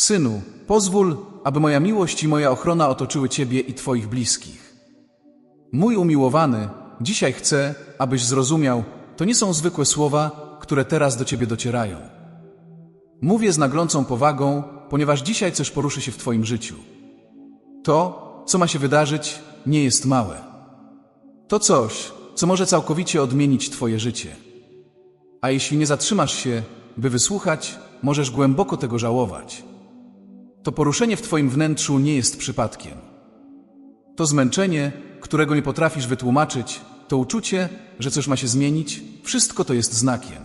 Synu, pozwól, aby moja miłość i moja ochrona otoczyły Ciebie i Twoich bliskich. Mój umiłowany, dzisiaj chcę, abyś zrozumiał, to nie są zwykłe słowa, które teraz do Ciebie docierają. Mówię z naglącą powagą, ponieważ dzisiaj coś poruszy się w Twoim życiu. To, co ma się wydarzyć, nie jest małe. To coś, co może całkowicie odmienić Twoje życie. A jeśli nie zatrzymasz się, by wysłuchać, możesz głęboko tego żałować. To poruszenie w Twoim wnętrzu nie jest przypadkiem. To zmęczenie, którego nie potrafisz wytłumaczyć, to uczucie, że coś ma się zmienić, wszystko to jest znakiem.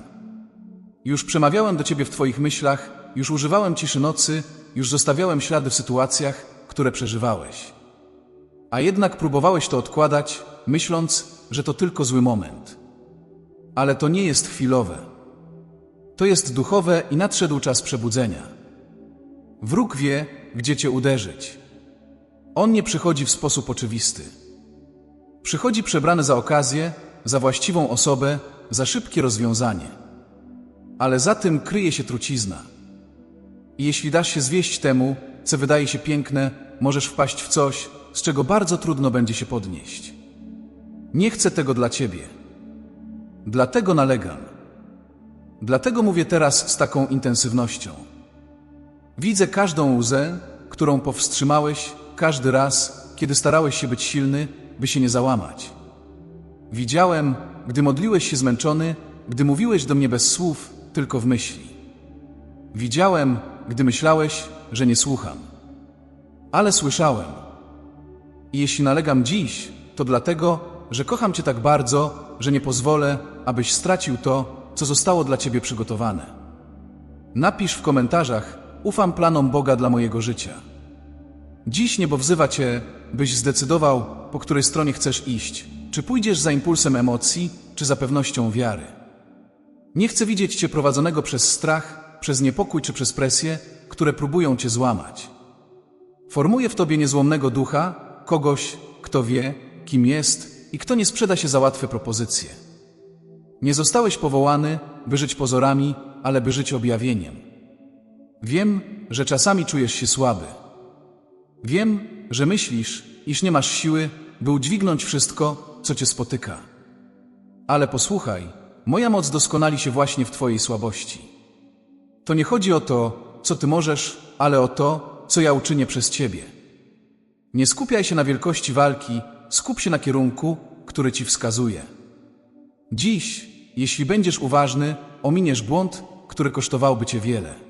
Już przemawiałem do Ciebie w Twoich myślach, już używałem ciszy nocy, już zostawiałem ślady w sytuacjach, które przeżywałeś. A jednak próbowałeś to odkładać, myśląc, że to tylko zły moment. Ale to nie jest chwilowe. To jest duchowe i nadszedł czas przebudzenia. Wróg wie, gdzie cię uderzyć. On nie przychodzi w sposób oczywisty. Przychodzi przebrany za okazję, za właściwą osobę, za szybkie rozwiązanie. Ale za tym kryje się trucizna. I jeśli dasz się zwieść temu, co wydaje się piękne, możesz wpaść w coś, z czego bardzo trudno będzie się podnieść. Nie chcę tego dla ciebie. Dlatego nalegam. Dlatego mówię teraz z taką intensywnością. Widzę każdą łzę, którą powstrzymałeś każdy raz, kiedy starałeś się być silny, by się nie załamać. Widziałem, gdy modliłeś się zmęczony, gdy mówiłeś do mnie bez słów, tylko w myśli. Widziałem, gdy myślałeś, że nie słucham. Ale słyszałem. I jeśli nalegam dziś, to dlatego, że kocham Cię tak bardzo, że nie pozwolę, abyś stracił to, co zostało dla Ciebie przygotowane. Napisz w komentarzach, ufam planom Boga dla mojego życia. Dziś niebo wzywa Cię, byś zdecydował, po której stronie chcesz iść. Czy pójdziesz za impulsem emocji, czy za pewnością wiary. Nie chcę widzieć Cię prowadzonego przez strach, przez niepokój czy przez presję, które próbują Cię złamać. Formuję w Tobie niezłomnego ducha, kogoś, kto wie, kim jest i kto nie sprzeda się za łatwe propozycje. Nie zostałeś powołany, by żyć pozorami, ale by żyć objawieniem. Wiem, że czasami czujesz się słaby. Wiem, że myślisz, iż nie masz siły, by udźwignąć wszystko, co cię spotyka. Ale posłuchaj, moja moc doskonali się właśnie w Twojej słabości. To nie chodzi o to, co Ty możesz, ale o to, co ja uczynię przez Ciebie. Nie skupiaj się na wielkości walki, skup się na kierunku, który Ci wskazuje. Dziś, jeśli będziesz uważny, ominiesz błąd, który kosztowałby Cię wiele.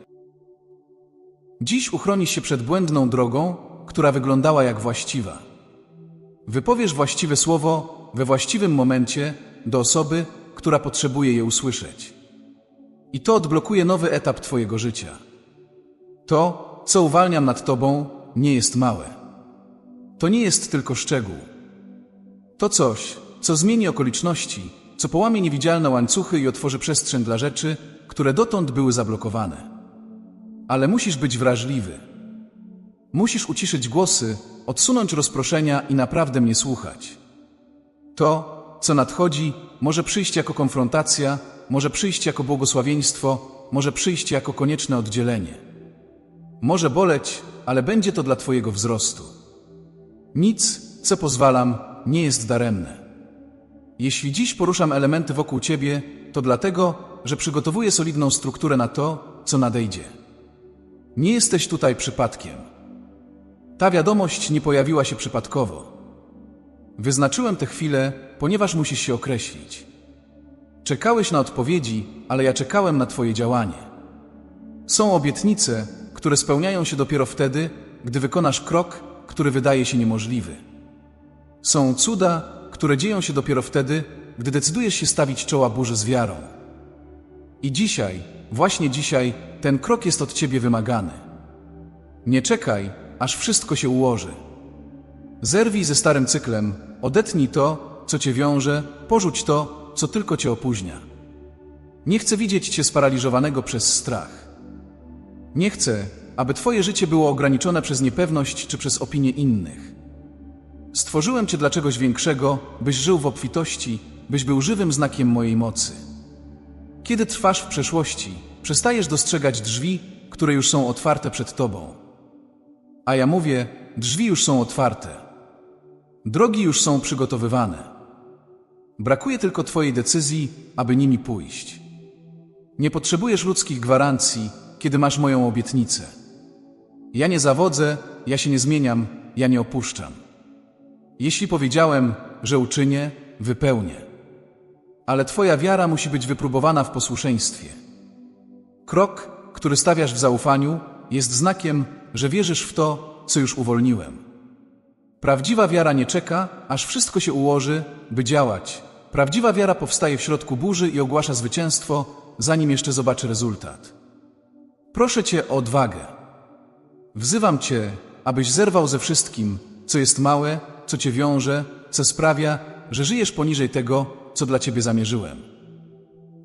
Dziś uchronisz się przed błędną drogą, która wyglądała jak właściwa. Wypowiesz właściwe słowo we właściwym momencie do osoby, która potrzebuje je usłyszeć. I to odblokuje nowy etap Twojego życia. To, co uwalniam nad Tobą, nie jest małe. To nie jest tylko szczegół. To coś, co zmieni okoliczności, co połamie niewidzialne łańcuchy i otworzy przestrzeń dla rzeczy, które dotąd były zablokowane. Ale musisz być wrażliwy. Musisz uciszyć głosy, odsunąć rozproszenia i naprawdę mnie słuchać. To, co nadchodzi, może przyjść jako konfrontacja, może przyjść jako błogosławieństwo, może przyjść jako konieczne oddzielenie. Może boleć, ale będzie to dla Twojego wzrostu. Nic, co pozwalam, nie jest daremne. Jeśli dziś poruszam elementy wokół Ciebie, to dlatego, że przygotowuję solidną strukturę na to, co nadejdzie. Nie jesteś tutaj przypadkiem. Ta wiadomość nie pojawiła się przypadkowo. Wyznaczyłem tę chwilę, ponieważ musisz się określić. Czekałeś na odpowiedzi, ale ja czekałem na Twoje działanie. Są obietnice, które spełniają się dopiero wtedy, gdy wykonasz krok, który wydaje się niemożliwy. Są cuda, które dzieją się dopiero wtedy, gdy decydujesz się stawić czoła burzy z wiarą. I dzisiaj, właśnie dzisiaj, ten krok jest od ciebie wymagany. Nie czekaj, aż wszystko się ułoży. Zerwij ze starym cyklem, odetnij to, co cię wiąże, porzuć to, co tylko cię opóźnia. Nie chcę widzieć cię sparaliżowanego przez strach. Nie chcę, aby twoje życie było ograniczone przez niepewność czy przez opinie innych. Stworzyłem cię dla czegoś większego, byś żył w obfitości, byś był żywym znakiem mojej mocy. Kiedy trwasz w przeszłości, przestajesz dostrzegać drzwi, które już są otwarte przed Tobą. A ja mówię, drzwi już są otwarte. Drogi już są przygotowywane. Brakuje tylko Twojej decyzji, aby nimi pójść. Nie potrzebujesz ludzkich gwarancji, kiedy masz moją obietnicę. Ja nie zawodzę, ja się nie zmieniam, ja nie opuszczam. Jeśli powiedziałem, że uczynię, wypełnię. Ale Twoja wiara musi być wypróbowana w posłuszeństwie. Krok, który stawiasz w zaufaniu, jest znakiem, że wierzysz w to, co już uwolniłem. Prawdziwa wiara nie czeka, aż wszystko się ułoży, by działać. Prawdziwa wiara powstaje w środku burzy i ogłasza zwycięstwo, zanim jeszcze zobaczy rezultat. Proszę Cię o odwagę. Wzywam Cię, abyś zerwał ze wszystkim, co jest małe, co Cię wiąże, co sprawia, że żyjesz poniżej tego, co dla Ciebie zamierzyłem.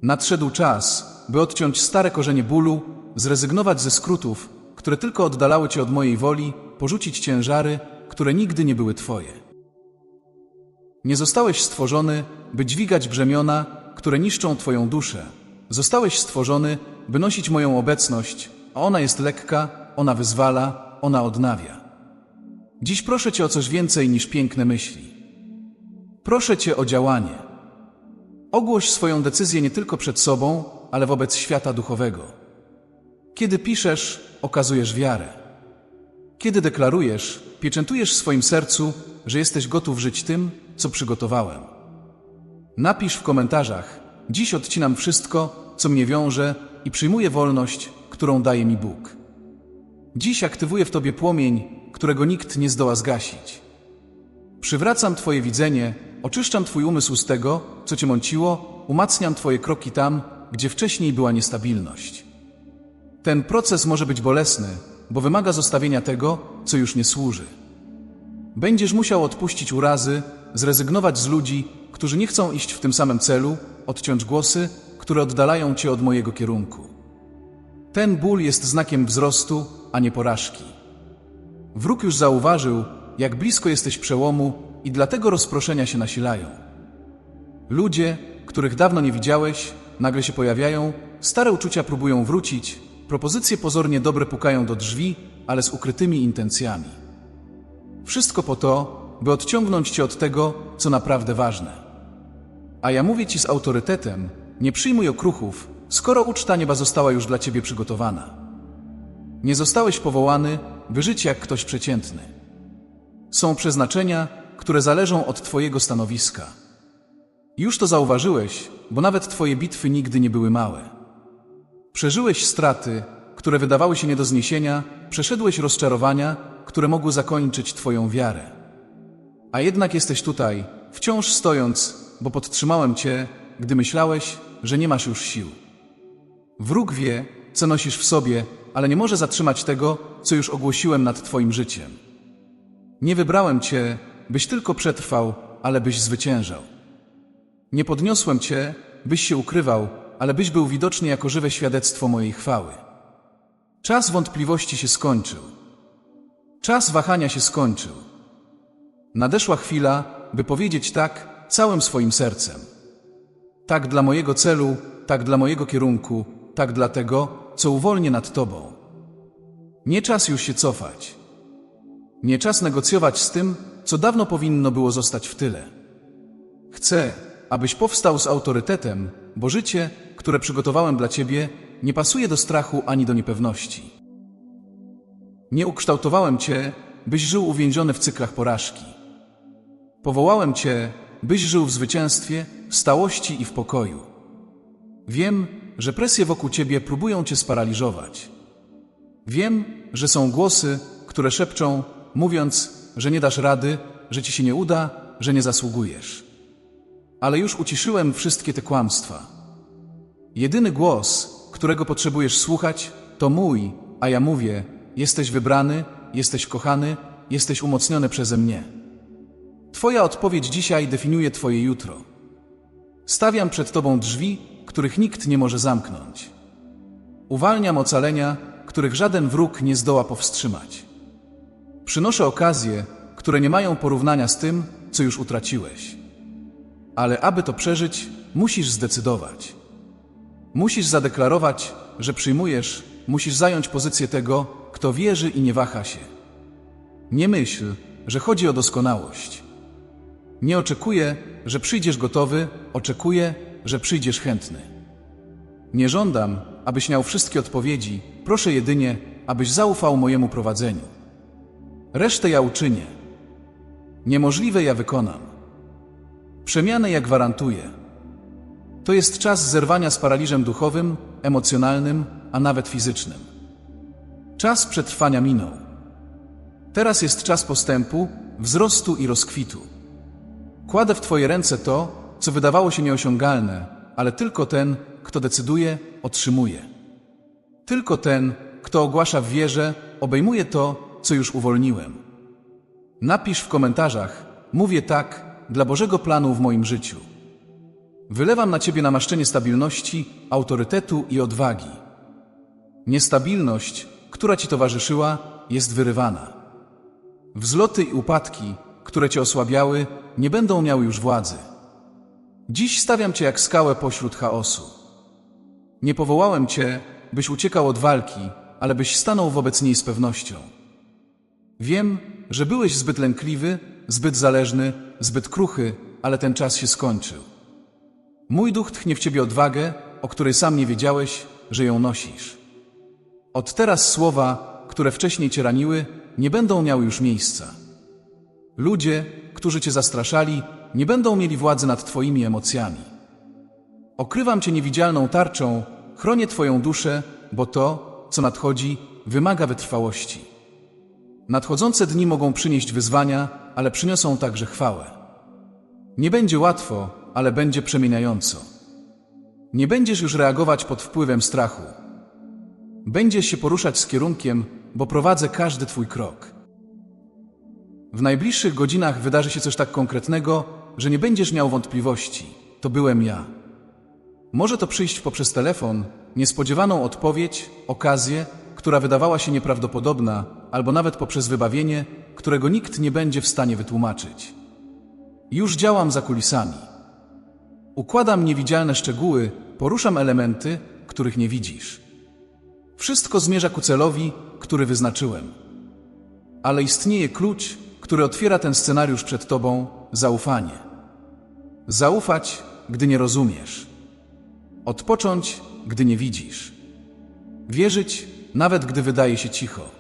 Nadszedł czas, by odciąć stare korzenie bólu, zrezygnować ze skrótów, które tylko oddalały Cię od mojej woli, porzucić ciężary, które nigdy nie były Twoje. Nie zostałeś stworzony, by dźwigać brzemiona, które niszczą Twoją duszę. Zostałeś stworzony, by nosić moją obecność, a ona jest lekka, ona wyzwala, ona odnawia. Dziś proszę Cię o coś więcej niż piękne myśli. Proszę Cię o działanie. Ogłoś swoją decyzję nie tylko przed sobą, ale wobec świata duchowego. Kiedy piszesz, okazujesz wiarę. Kiedy deklarujesz, pieczętujesz w swoim sercu, że jesteś gotów żyć tym, co przygotowałem. Napisz w komentarzach: Dziś odcinam wszystko, co mnie wiąże i przyjmuję wolność, którą daje mi Bóg. Dziś aktywuję w Tobie płomień, którego nikt nie zdoła zgasić. Przywracam Twoje widzenie, oczyszczam Twój umysł z tego, co Cię mąciło, umacniam Twoje kroki tam, gdzie wcześniej była niestabilność. Ten proces może być bolesny, bo wymaga zostawienia tego, co już nie służy. Będziesz musiał odpuścić urazy, zrezygnować z ludzi, którzy nie chcą iść w tym samym celu, odciąć głosy, które oddalają cię od mojego kierunku. Ten ból jest znakiem wzrostu, a nie porażki. Wróg już zauważył, jak blisko jesteś przełomu i dlatego rozproszenia się nasilają. Ludzie, których dawno nie widziałeś, nagle się pojawiają, stare uczucia próbują wrócić, propozycje pozornie dobre pukają do drzwi, ale z ukrytymi intencjami. Wszystko po to, by odciągnąć cię od tego, co naprawdę ważne. A ja mówię ci z autorytetem, nie przyjmuj okruchów, skoro uczta nieba została już dla ciebie przygotowana. Nie zostałeś powołany, by żyć jak ktoś przeciętny. Są przeznaczenia, które zależą od twojego stanowiska. Już to zauważyłeś, bo nawet twoje bitwy nigdy nie były małe. Przeżyłeś straty, które wydawały się nie do zniesienia, przeszedłeś rozczarowania, które mogły zakończyć twoją wiarę. A jednak jesteś tutaj, wciąż stojąc, bo podtrzymałem cię, gdy myślałeś, że nie masz już sił. Wróg wie, co nosisz w sobie, ale nie może zatrzymać tego, co już ogłosiłem nad twoim życiem. Nie wybrałem cię, byś tylko przetrwał, ale byś zwyciężał. Nie podniosłem cię, byś się ukrywał, ale byś był widoczny jako żywe świadectwo mojej chwały. Czas wątpliwości się skończył. Czas wahania się skończył. Nadeszła chwila, by powiedzieć tak całym swoim sercem. Tak dla mojego celu, tak dla mojego kierunku, tak dla tego, co uwolnię nad Tobą. Nie czas już się cofać. Nie czas negocjować z tym, co dawno powinno było zostać w tyle. Chcę, abyś powstał z autorytetem, bo życie, które przygotowałem dla Ciebie, nie pasuje do strachu ani do niepewności. Nie ukształtowałem Cię, byś żył uwięziony w cyklach porażki. Powołałem Cię, byś żył w zwycięstwie, w stałości i w pokoju. Wiem, że presje wokół Ciebie próbują Cię sparaliżować. Wiem, że są głosy, które szepczą, mówiąc, że nie dasz rady, że Ci się nie uda, że nie zasługujesz. Ale już uciszyłem wszystkie te kłamstwa. Jedyny głos, którego potrzebujesz słuchać, to mój, a ja mówię: jesteś wybrany, jesteś kochany, jesteś umocniony przeze mnie. Twoja odpowiedź dzisiaj definiuje Twoje jutro. Stawiam przed Tobą drzwi, których nikt nie może zamknąć. Uwalniam ocalenia, których żaden wróg nie zdoła powstrzymać. Przynoszę okazje, które nie mają porównania z tym, co już utraciłeś. Ale aby to przeżyć, musisz zdecydować. Musisz zadeklarować, że przyjmujesz, musisz zająć pozycję tego, kto wierzy i nie waha się. Nie myśl, że chodzi o doskonałość. Nie oczekuję, że przyjdziesz gotowy, oczekuję, że przyjdziesz chętny. Nie żądam, abyś miał wszystkie odpowiedzi, proszę jedynie, abyś zaufał mojemu prowadzeniu. Resztę ja uczynię. Niemożliwe ja wykonam. Przemianę ja gwarantuję. To jest czas zerwania z paraliżem duchowym, emocjonalnym, a nawet fizycznym. Czas przetrwania minął. Teraz jest czas postępu, wzrostu i rozkwitu. Kładę w Twoje ręce to, co wydawało się nieosiągalne, ale tylko ten, kto decyduje, otrzymuje. Tylko ten, kto ogłasza w wierze, obejmuje to, co już uwolniłem. Napisz w komentarzach, mówię tak, dla Bożego planu w moim życiu. Wylewam na Ciebie namaszczenie stabilności, autorytetu i odwagi. Niestabilność, która Ci towarzyszyła, jest wyrywana. Wzloty i upadki, które Cię osłabiały, nie będą miały już władzy. Dziś stawiam Cię jak skałę pośród chaosu. Nie powołałem Cię, byś uciekał od walki, ale byś stanął wobec niej z pewnością. Wiem, że byłeś zbyt lękliwy, zbyt zależny, zbyt kruchy, ale ten czas się skończył. Mój duch tchnie w ciebie odwagę, o której sam nie wiedziałeś, że ją nosisz. Od teraz słowa, które wcześniej cię raniły, nie będą miały już miejsca. Ludzie, którzy cię zastraszali, nie będą mieli władzy nad twoimi emocjami. Okrywam cię niewidzialną tarczą, chronię twoją duszę, bo to, co nadchodzi, wymaga wytrwałości. Nadchodzące dni mogą przynieść wyzwania, ale przyniosą także chwałę. Nie będzie łatwo, ale będzie przemieniająco. Nie będziesz już reagować pod wpływem strachu. Będziesz się poruszać z kierunkiem, bo prowadzę każdy Twój krok. W najbliższych godzinach wydarzy się coś tak konkretnego, że nie będziesz miał wątpliwości. To byłem ja. Może to przyjść poprzez telefon, niespodziewaną odpowiedź, okazję, która wydawała się nieprawdopodobna, albo nawet poprzez wybawienie, którego nikt nie będzie w stanie wytłumaczyć. Już działam za kulisami. Układam niewidzialne szczegóły, poruszam elementy, których nie widzisz. Wszystko zmierza ku celowi, który wyznaczyłem. Ale istnieje klucz, który otwiera ten scenariusz przed tobą zaufanie. Zaufać, gdy nie rozumiesz. Odpocząć, gdy nie widzisz. Wierzyć, nawet gdy wydaje się cicho.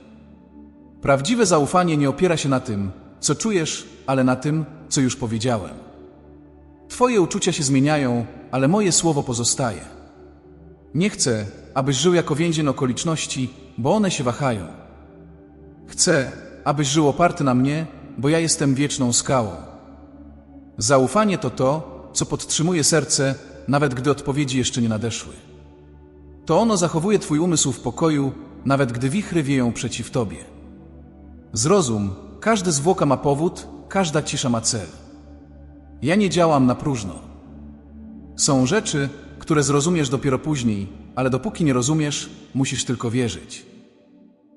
Prawdziwe zaufanie nie opiera się na tym, co czujesz, ale na tym, co już powiedziałem. Twoje uczucia się zmieniają, ale moje słowo pozostaje. Nie chcę, abyś żył jako więzień okoliczności, bo one się wahają. Chcę, abyś żył oparty na mnie, bo ja jestem wieczną skałą. Zaufanie to to, co podtrzymuje serce, nawet gdy odpowiedzi jeszcze nie nadeszły. To ono zachowuje Twój umysł w pokoju, nawet gdy wichry wieją przeciw Tobie. Zrozum, każde zwłoka ma powód, każda cisza ma cel. Ja nie działam na próżno. Są rzeczy, które zrozumiesz dopiero później, ale dopóki nie rozumiesz, musisz tylko wierzyć.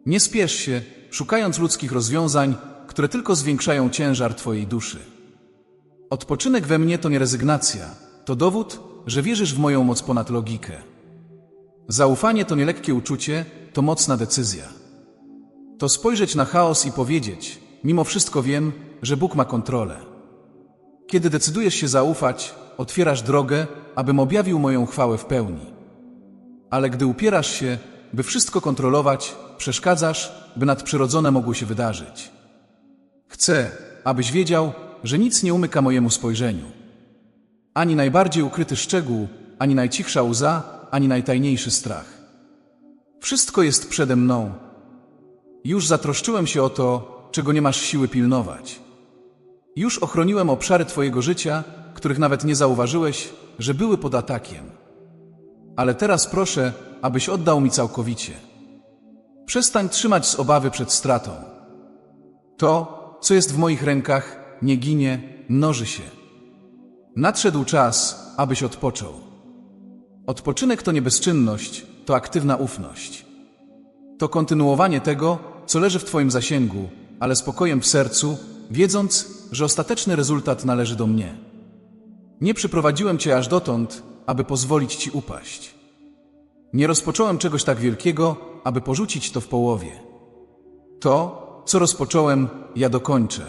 Nie spiesz się, szukając ludzkich rozwiązań, które tylko zwiększają ciężar Twojej duszy. Odpoczynek we mnie to nie rezygnacja, to dowód, że wierzysz w moją moc ponad logikę. Zaufanie to nie lekkie uczucie, to mocna decyzja. To spojrzeć na chaos i powiedzieć: Mimo wszystko wiem, że Bóg ma kontrolę. Kiedy decydujesz się zaufać, otwierasz drogę, abym objawił moją chwałę w pełni. Ale gdy upierasz się, by wszystko kontrolować, przeszkadzasz, by nadprzyrodzone mogło się wydarzyć. Chcę, abyś wiedział, że nic nie umyka mojemu spojrzeniu. Ani najbardziej ukryty szczegół, ani najcichsza łza, ani najtajniejszy strach. Wszystko jest przede mną. Już zatroszczyłem się o to, czego nie masz siły pilnować. Już ochroniłem obszary Twojego życia, których nawet nie zauważyłeś, że były pod atakiem. Ale teraz proszę, abyś oddał mi całkowicie. Przestań trzymać z obawy przed stratą. To, co jest w moich rękach, nie ginie, mnoży się. Nadszedł czas, abyś odpoczął. Odpoczynek to nie bezczynność, to aktywna ufność. To kontynuowanie tego, co leży w Twoim zasięgu, ale spokojem w sercu, wiedząc, że ostateczny rezultat należy do mnie. Nie przyprowadziłem Cię aż dotąd, aby pozwolić Ci upaść. Nie rozpocząłem czegoś tak wielkiego, aby porzucić to w połowie. To, co rozpocząłem, ja dokończę.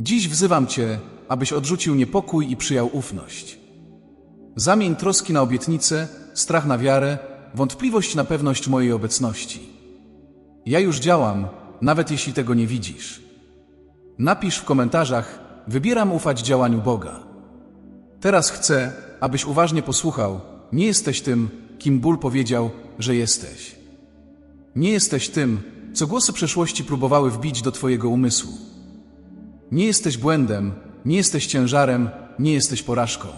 Dziś wzywam Cię, abyś odrzucił niepokój i przyjął ufność. Zamień troski na obietnicę, strach na wiarę, wątpliwość na pewność mojej obecności. Ja już działam, nawet jeśli tego nie widzisz. Napisz w komentarzach, wybieram ufać działaniu Boga. Teraz chcę, abyś uważnie posłuchał, nie jesteś tym, kim ból powiedział, że jesteś. Nie jesteś tym, co głosy przeszłości próbowały wbić do Twojego umysłu. Nie jesteś błędem, nie jesteś ciężarem, nie jesteś porażką.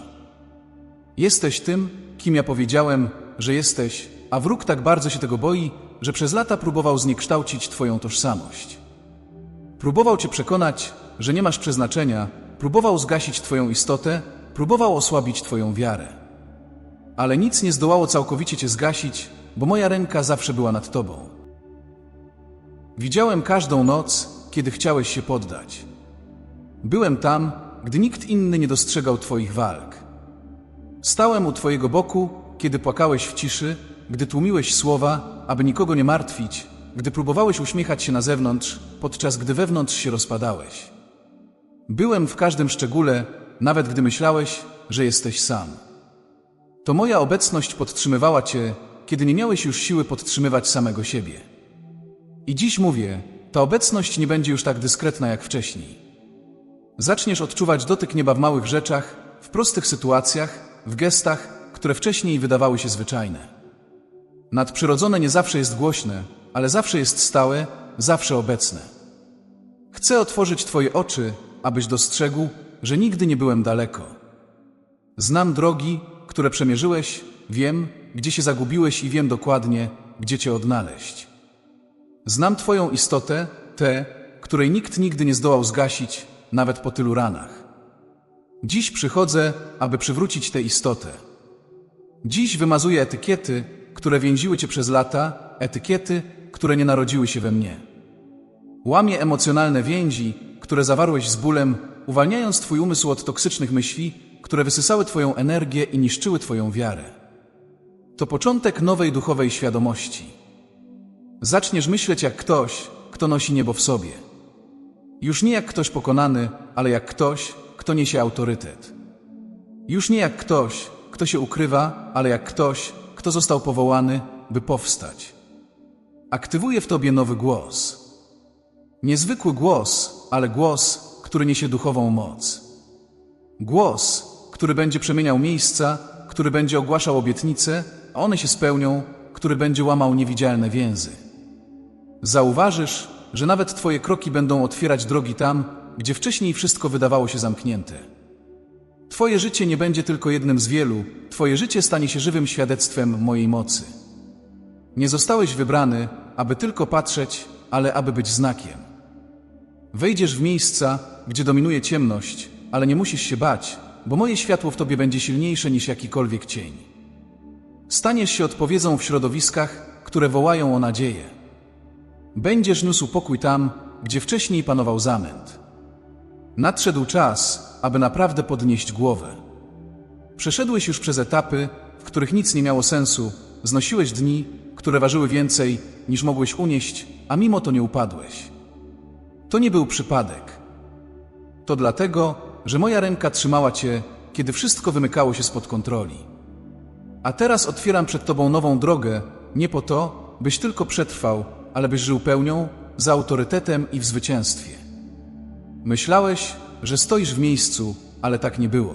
Jesteś tym, kim ja powiedziałem, że jesteś, a wróg tak bardzo się tego boi, że przez lata próbował zniekształcić Twoją tożsamość. Próbował Cię przekonać, że nie masz przeznaczenia, próbował zgasić Twoją istotę, próbował osłabić Twoją wiarę. Ale nic nie zdołało całkowicie Cię zgasić, bo moja ręka zawsze była nad Tobą. Widziałem każdą noc, kiedy chciałeś się poddać. Byłem tam, gdy nikt inny nie dostrzegał Twoich walk. Stałem u Twojego boku, kiedy płakałeś w ciszy, gdy tłumiłeś słowa, aby nikogo nie martwić, gdy próbowałeś uśmiechać się na zewnątrz, podczas gdy wewnątrz się rozpadałeś. Byłem w każdym szczególe, nawet gdy myślałeś, że jesteś sam. To moja obecność podtrzymywała Cię, kiedy nie miałeś już siły podtrzymywać samego siebie. I dziś mówię, ta obecność nie będzie już tak dyskretna jak wcześniej. Zaczniesz odczuwać dotyk nieba w małych rzeczach, w prostych sytuacjach, w gestach, które wcześniej wydawały się zwyczajne. Nadprzyrodzone nie zawsze jest głośne, ale zawsze jest stałe, zawsze obecne. Chcę otworzyć Twoje oczy, abyś dostrzegł, że nigdy nie byłem daleko. Znam drogi, które przemierzyłeś, wiem, gdzie się zagubiłeś i wiem dokładnie, gdzie Cię odnaleźć. Znam Twoją istotę, tę, której nikt nigdy nie zdołał zgasić, nawet po tylu ranach. Dziś przychodzę, aby przywrócić tę istotę. Dziś wymazuję etykiety, które więziły Cię przez lata, etykiety, które nie narodziły się we mnie. Łamię emocjonalne więzi, które zawarłeś z bólem, uwalniając Twój umysł od toksycznych myśli, które wysysały Twoją energię i niszczyły Twoją wiarę. To początek nowej duchowej świadomości. Zaczniesz myśleć jak ktoś, kto nosi niebo w sobie. Już nie jak ktoś pokonany, ale jak ktoś, kto niesie autorytet. Już nie jak ktoś, kto się ukrywa, ale jak ktoś, kto został powołany, by powstać. Aktywuje w tobie nowy głos. Niezwykły głos, ale głos, który niesie duchową moc. Głos, który będzie przemieniał miejsca, który będzie ogłaszał obietnice, a one się spełnią, który będzie łamał niewidzialne więzy. Zauważysz, że nawet Twoje kroki będą otwierać drogi tam, gdzie wcześniej wszystko wydawało się zamknięte. Twoje życie nie będzie tylko jednym z wielu, Twoje życie stanie się żywym świadectwem mojej mocy. Nie zostałeś wybrany, aby tylko patrzeć, ale aby być znakiem. Wejdziesz w miejsca, gdzie dominuje ciemność, ale nie musisz się bać, bo moje światło w Tobie będzie silniejsze niż jakikolwiek cień. Staniesz się odpowiedzią w środowiskach, które wołają o nadzieję. Będziesz niósł pokój tam, gdzie wcześniej panował zamęt. Nadszedł czas, aby naprawdę podnieść głowę. Przeszedłeś już przez etapy, w których nic nie miało sensu, znosiłeś dni, które ważyły więcej, niż mogłeś unieść, a mimo to nie upadłeś. To nie był przypadek. To dlatego, że moja ręka trzymała cię, kiedy wszystko wymykało się spod kontroli. A teraz otwieram przed tobą nową drogę, nie po to, byś tylko przetrwał, ale byś żył pełnią, za autorytetem i w zwycięstwie. Myślałeś, że stoisz w miejscu, ale tak nie było.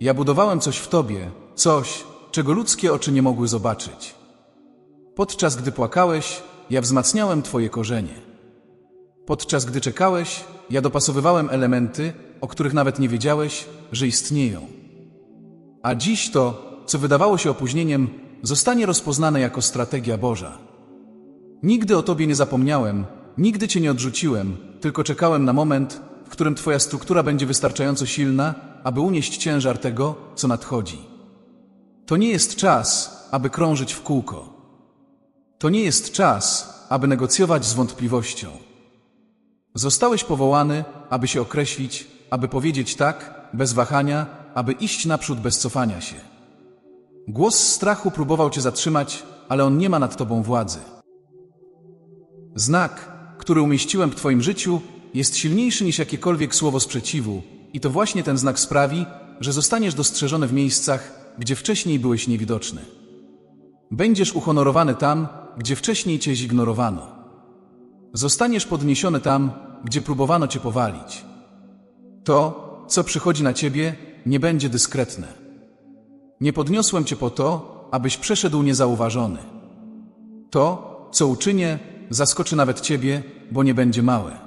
Ja budowałem coś w tobie, coś, czego ludzkie oczy nie mogły zobaczyć. Podczas gdy płakałeś, ja wzmacniałem twoje korzenie. Podczas gdy czekałeś, ja dopasowywałem elementy, o których nawet nie wiedziałeś, że istnieją. A dziś to, co wydawało się opóźnieniem, zostanie rozpoznane jako strategia Boża. Nigdy o Tobie nie zapomniałem, nigdy Cię nie odrzuciłem, tylko czekałem na moment, w którym Twoja struktura będzie wystarczająco silna, aby unieść ciężar tego, co nadchodzi. To nie jest czas, aby krążyć w kółko. To nie jest czas, aby negocjować z wątpliwością. Zostałeś powołany, aby się określić, aby powiedzieć tak, bez wahania, aby iść naprzód bez cofania się. Głos strachu próbował cię zatrzymać, ale on nie ma nad tobą władzy. Znak, który umieściłem w twoim życiu, jest silniejszy niż jakiekolwiek słowo sprzeciwu, i to właśnie ten znak sprawi, że zostaniesz dostrzeżony w miejscach, gdzie wcześniej byłeś niewidoczny. Będziesz uhonorowany tam, gdzie wcześniej cię zignorowano. Zostaniesz podniesiony tam, gdzie próbowano cię powalić. To, co przychodzi na ciebie, nie będzie dyskretne. Nie podniosłem cię po to, abyś przeszedł niezauważony. To, co uczynię, zaskoczy nawet ciebie, bo nie będzie małe.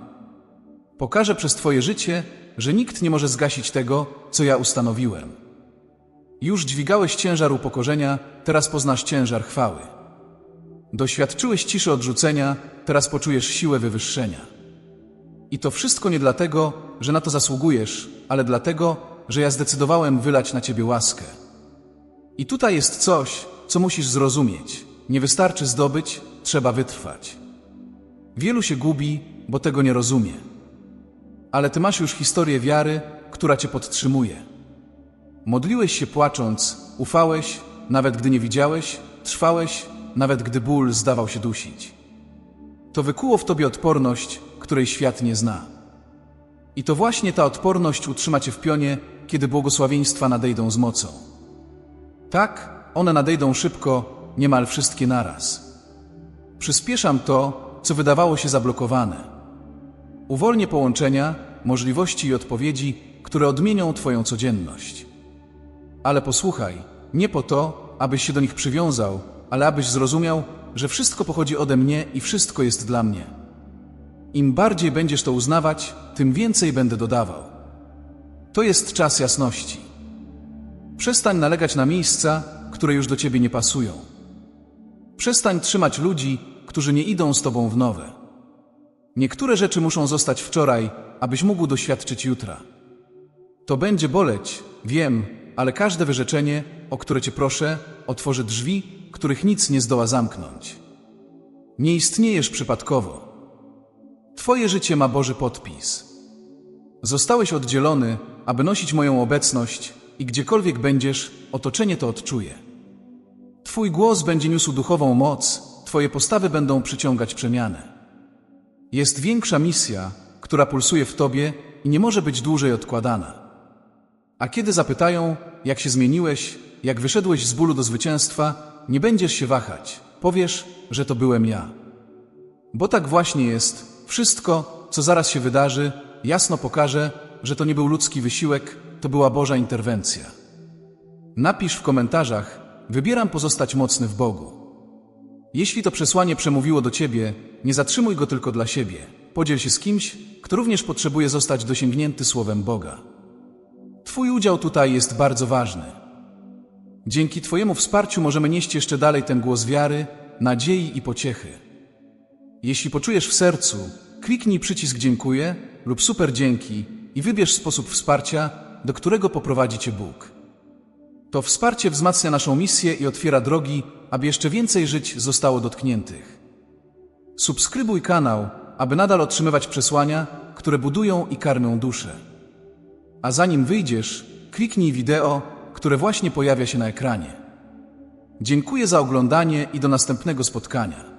Pokażę przez twoje życie, że nikt nie może zgasić tego, co ja ustanowiłem. Już dźwigałeś ciężar upokorzenia, teraz poznasz ciężar chwały. Doświadczyłeś ciszy odrzucenia, teraz poczujesz siłę wywyższenia. I to wszystko nie dlatego, że na to zasługujesz, ale dlatego, że ja zdecydowałem wylać na ciebie łaskę. I tutaj jest coś, co musisz zrozumieć. Nie wystarczy zdobyć, trzeba wytrwać. Wielu się gubi, bo tego nie rozumie. Ale ty masz już historię wiary, która cię podtrzymuje. Modliłeś się płacząc, ufałeś, nawet gdy nie widziałeś, trwałeś, nawet gdy ból zdawał się dusić. To wykuło w tobie odporność, której świat nie zna. I to właśnie ta odporność utrzyma cię w pionie, kiedy błogosławieństwa nadejdą z mocą. Tak, one nadejdą szybko, niemal wszystkie naraz. Przyspieszam to, co wydawało się zablokowane. Uwolnię połączenia, możliwości i odpowiedzi, które odmienią Twoją codzienność. Ale posłuchaj, nie po to, abyś się do nich przywiązał, ale abyś zrozumiał, że wszystko pochodzi ode mnie i wszystko jest dla mnie. Im bardziej będziesz to uznawać, tym więcej będę dodawał. To jest czas jasności. Przestań nalegać na miejsca, które już do ciebie nie pasują. Przestań trzymać ludzi, którzy nie idą z tobą w nowe. Niektóre rzeczy muszą zostać wczoraj, abyś mógł doświadczyć jutra. To będzie boleć, wiem, ale każde wyrzeczenie, o które cię proszę, otworzy drzwi, których nic nie zdoła zamknąć. Nie istniejesz przypadkowo. Twoje życie ma Boży podpis. Zostałeś oddzielony, aby nosić moją obecność i gdziekolwiek będziesz, otoczenie to odczuje. Twój głos będzie niósł duchową moc, Twoje postawy będą przyciągać przemianę. Jest większa misja, która pulsuje w Tobie i nie może być dłużej odkładana. A kiedy zapytają, jak się zmieniłeś, jak wyszedłeś z bólu do zwycięstwa, nie będziesz się wahać. Powiesz, że to byłem ja. Bo tak właśnie jest. Wszystko, co zaraz się wydarzy, jasno pokaże, że to nie był ludzki wysiłek, to była Boża interwencja. Napisz w komentarzach, wybieram pozostać mocny w Bogu. Jeśli to przesłanie przemówiło do Ciebie, nie zatrzymuj go tylko dla siebie. Podziel się z kimś, kto również potrzebuje zostać dosięgnięty słowem Boga. Twój udział tutaj jest bardzo ważny. Dzięki Twojemu wsparciu możemy nieść jeszcze dalej ten głos wiary, nadziei i pociechy. Jeśli poczujesz w sercu, kliknij przycisk dziękuję lub super dzięki i wybierz sposób wsparcia, do którego poprowadzi Cię Bóg. To wsparcie wzmacnia naszą misję i otwiera drogi, aby jeszcze więcej żyć zostało dotkniętych. Subskrybuj kanał, aby nadal otrzymywać przesłania, które budują i karmią duszę. A zanim wyjdziesz, kliknij wideo, które właśnie pojawia się na ekranie. Dziękuję za oglądanie i do następnego spotkania.